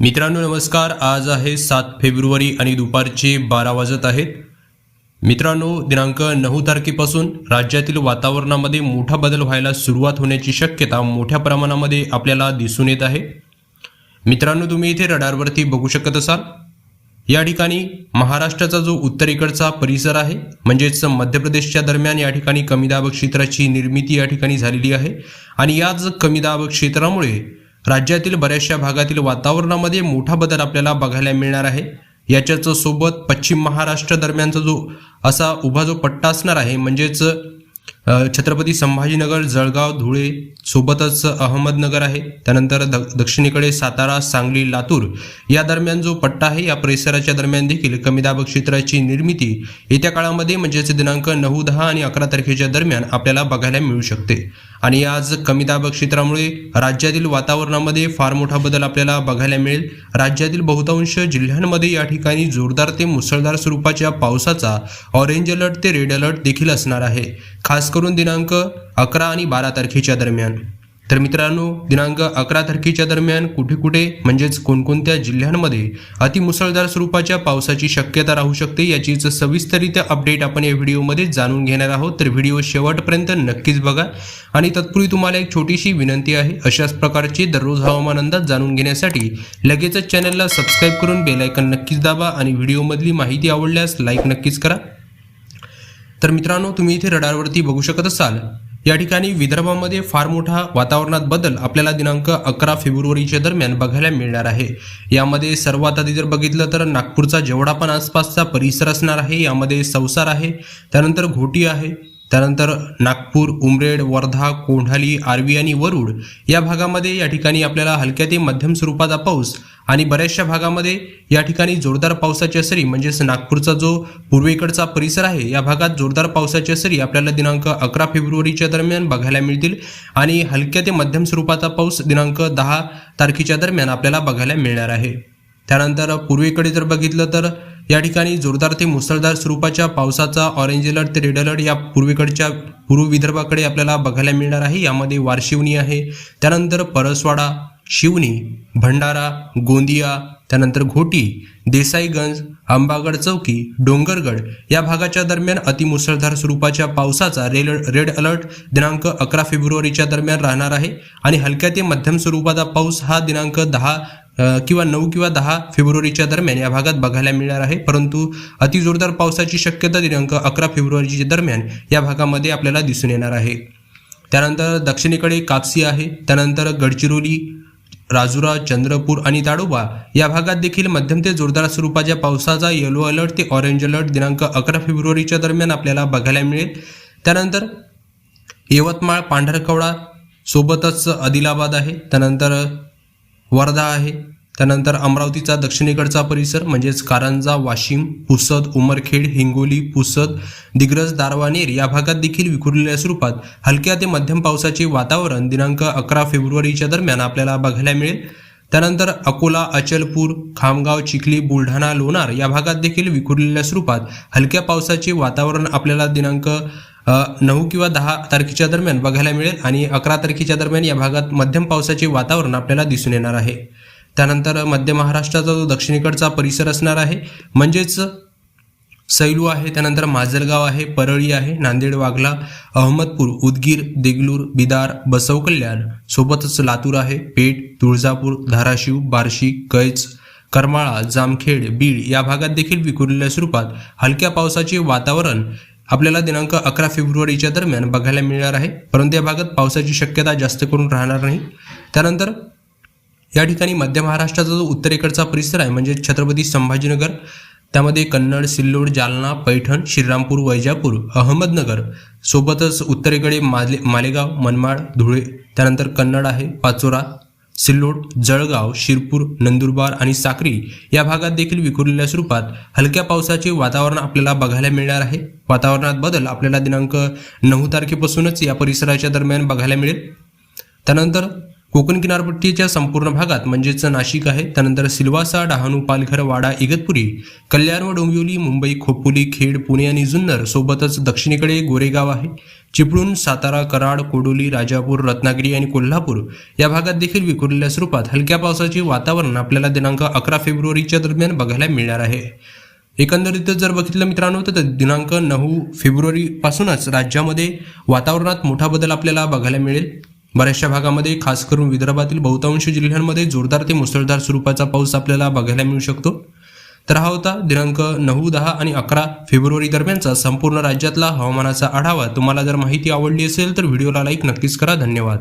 मित्रांनो नमस्कार. आज आहे सात फेब्रुवारी आणि दुपारचे बारा वाजत आहेत. मित्रांनो दिनांक नऊ तारखेपासून राज्यातील वातावरणामध्ये मोठा बदल व्हायला सुरुवात होण्याची शक्यता मोठ्या प्रमाणामध्ये आपल्याला दिसून येत आहे. मित्रांनो तुम्ही इथे रडारवरती बघू शकत असाल. या ठिकाणी महाराष्ट्राचा जो उत्तरेकडचा परिसर आहे म्हणजेच मध्य प्रदेशच्या दरम्यान या ठिकाणी कमी दाब क्षेत्राची निर्मिती या ठिकाणी झालेली आहे. आणि याच कमी दाब क्षेत्रामुळे राज्यातील बऱ्याचशा भागातील वातावरणामध्ये मोठा बदल आपल्याला बघायला मिळणार आहे. याच्याच सोबत पश्चिम महाराष्ट्र दरम्यानचा जो असा उभा जो पट्टा असणार आहे म्हणजेच छत्रपती संभाजीनगर जळगाव धुळे सोबतच अहमदनगर आहे. त्यानंतर द दक्षिणेकडे सातारा सांगली लातूर या दरम्यान जो पट्टा आहे या परिसराच्या दरम्यान देखील कमी दाब क्षेत्राची निर्मिती येत्या काळामध्ये म्हणजेच दिनांक नऊ दहा आणि अकरा तारखेच्या दरम्यान आपल्याला बघायला मिळू शकते. आणि आज कमी दाब क्षेत्रामुळे राज्यातील वातावरणामध्ये फार मोठा बदल आपल्याला बघायला मिळेल. राज्यातील बहुतांश जिल्ह्यांमध्ये या ठिकाणी जोरदार ते मुसळधार स्वरूपाच्या पावसाचा ऑरेंज अलर्ट ते रेड अलर्ट देखील असणार आहे. खास करून दिनांक अकरा आणि बारा तारखेच्या दरम्यान. तर मित्रांनो दिनांक अकरा तारखेच्या दरम्यान कुठे कुठे म्हणजेच कोणकोणत्या जिल्ह्यांमध्ये अतिमुसळधार स्वरूपाच्या पावसाची शक्यता राहू शकते याचीच सविस्तरित्या अपडेट आपण या व्हिडिओमध्ये जाणून घेणार आहोत. तर व्हिडिओ शेवटपर्यंत नक्कीच बघा. आणि तत्पूर्वी तुम्हाला एक छोटीशी विनंती आहे अशाच प्रकारचे दररोज हवामान अंदाज जाणून घेण्यासाठी लगेचच चॅनलला सबस्क्राईब करून बेलायकन नक्कीच दाबा आणि व्हिडिओमधली माहिती आवडल्यास लाईक नक्कीच करा. तर मित्रांनो तुम्ही इथे रडारवरती बघू शकत असाल. या ठिकाणी विदर्भामध्ये फार मोठा वातावरणात बदल आपल्याला दिनांक अकरा फेब्रुवारीच्या दरम्यान बघायला मिळणार आहे. यामध्ये सर्वात आधी जर बघितलं तर नागपूरचा जेवढा पण आसपासचा परिसर असणार आहे यामध्ये संसार आहे त्यानंतर घोटी आहे त्यानंतर नागपूर उमरेड वर्धा कोंढाली आर्वी आणि वरुड या भागामध्ये या ठिकाणी आपल्याला हलक्या ते मध्यम स्वरूपाचा पाऊस आणि बऱ्याचशा भागामध्ये या ठिकाणी जोरदार पावसाच्या सरी म्हणजेच नागपूरचा जो पूर्वेकडचा परिसर आहे या भागात जोरदार पावसाच्या सरी आपल्याला दिनांक अकरा फेब्रुवारीच्या दरम्यान बघायला मिळतील आणि हलक्या ते मध्यम स्वरूपाचा पाऊस दिनांक दहा तारखेच्या दरम्यान आपल्याला बघायला मिळणार आहे. त्यानंतर पूर्वेकडे जर बघितलं तर या ठिकाणी जोरदार ते मुसळधार स्वरूपाच्या पावसाचा ऑरेंज अलर्ट ते रेड अलर्ट या पूर्वेकडच्या पूर्व विदर्भाकडे आपल्याला बघायला मिळणार आहे. यामध्ये वारशिवनी आहे त्यानंतर परसवाडा शिवनी भंडारा गोंदिया त्यानंतर घोटी देसाईगंज आंबागड चौकी डोंगरगड या भागाच्या दरम्यान अतिमुसळधार स्वरूपाच्या पावसाचा रेड रेड अलर्ट दिनांक अकरा फेब्रुवारीच्या दरम्यान राहणार आहे. आणि हलक्या ते मध्यम स्वरूपाचा पाऊस हा दिनांक दहा किंवा नऊ किंवा दहा फेब्रुवारीच्या दरम्यान या भागात बघायला मिळणार आहे. परंतु अतिजोरदार पावसाची शक्यता दिनांक अकरा फेब्रुवारीच्या दरम्यान या भागामध्ये आपल्याला दिसून येणार आहे. त्यानंतर दक्षिणेकडे कापसी आहे. त्यानंतर गडचिरोली राजुरा चंद्रपूर आणि ताडोबा या भागात देखील मध्यम ते जोरदार स्वरूपाच्या पावसाचा येलो अलर्ट ते ऑरेंज अलर्ट दिनांक अकरा फेब्रुवारीच्या दरम्यान आपल्याला बघायला मिळेल. त्यानंतर यवतमाळ पांढरकवडा सोबतच आदिलाबाद आहे. त्यानंतर वर्धा आहे. त्यानंतर अमरावतीचा दक्षिणेकडचा परिसर म्हणजेच कारंजा वाशिम पुसद उमरखेड हिंगोली पुसद दिग्रज दारवानेर या भागात देखील विखुरलेल्या स्वरूपात हलक्या ते मध्यम पावसाचे वातावरण दिनांक अकरा फेब्रुवारीच्या दरम्यान आपल्याला बघायला मिळेल. त्यानंतर अकोला अचलपूर खामगाव चिखली बुलढाणा लोणार या भागात देखील विखुरलेल्या स्वरूपात हलक्या पावसाचे वातावरण आपल्याला दिनांक नऊ किंवा दहा तारखेच्या दरम्यान बघायला मिळेल आणि अकरा तारखेच्या दरम्यान या भागात मध्यम पावसाचे वातावरण आपल्याला दिसून येणार आहे. त्यानंतर मध्य महाराष्ट्राचा जो दक्षिणेकडचा परिसर असणार आहे म्हणजेच सैलू आहे त्यानंतर माजलगाव आहे परळी आहे नांदेड वाघला अहमदपूर उदगीर देगलूर बिदार बसव कल्याण सोबतच लातूर आहे पेठ तुळजापूर धाराशिव बार्शी कैच करमाळा जामखेड बीड या भागात देखील विखुरलेल्या स्वरूपात हलक्या पावसाचे वातावरण आपल्याला दिनांक अकरा फेब्रुवारीच्या दरम्यान बघायला मिळणार आहे. परंतु या भागात पावसाची शक्यता जास्त करून राहणार नाही. त्यानंतर या ठिकाणी मध्य महाराष्ट्राचा जो उत्तरेकडचा परिसर आहे म्हणजे छत्रपती संभाजीनगर त्यामध्ये कन्नड सिल्लोड जालना पैठण श्रीरामपूर वैजापूर अहमदनगर सोबतच उत्तरेकडे माले मालेगाव मनमाड धुळे त्यानंतर कन्नड आहे पाचोरा सिल्लोड जळगाव शिरपूर नंदुरबार आणि साक्री या भागात देखील विखुरलेल्या स्वरूपात हलक्या पावसाचे वातावरण आपल्याला बघायला मिळणार आहे. वातावरणात बदल आपल्याला दिनांक नऊ तारखेपासूनच या परिसराच्या दरम्यान बघायला मिळेल. त्यानंतर कोकण किनारपट्टीच्या संपूर्ण भागात म्हणजेच नाशिक आहे. त्यानंतर सिल्वासा डहाणू पालघर वाडा इगतपुरी कल्याण व डोंबिवली मुंबई खोपोली खेड पुणे आणि जुन्नर सोबतच दक्षिणेकडे गोरेगाव आहे. चिपळूण सातारा कराड कोडोली राजापूर रत्नागिरी आणि कोल्हापूर या भागात देखील विखुरलेल्या स्वरूपात हलक्या पावसाचे वातावरण आपल्याला दिनांक अकरा फेब्रुवारीच्या दरम्यान बघायला मिळणार आहे. एकंदरीत जर बघितलं मित्रांनो तर दिनांक नऊ फेब्रुवारीपासूनच राज्यामध्ये वातावरणात मोठा बदल आपल्याला बघायला मिळेल. बऱ्याचशा भागामध्ये खास करून विदर्भातील बहुतांश जिल्ह्यांमध्ये जोरदार ते मुसळधार स्वरूपाचा पाऊस आपल्याला बघायला मिळू शकतो. तर हा होता दिनांक नऊ दहा आणि अकरा फेब्रुवारी दरम्यानचा संपूर्ण राज्यातला हवामानाचा आढावा. तुम्हाला जर माहिती आवडली असेल तर व्हिडिओला लाईक नक्कीच करा. धन्यवाद.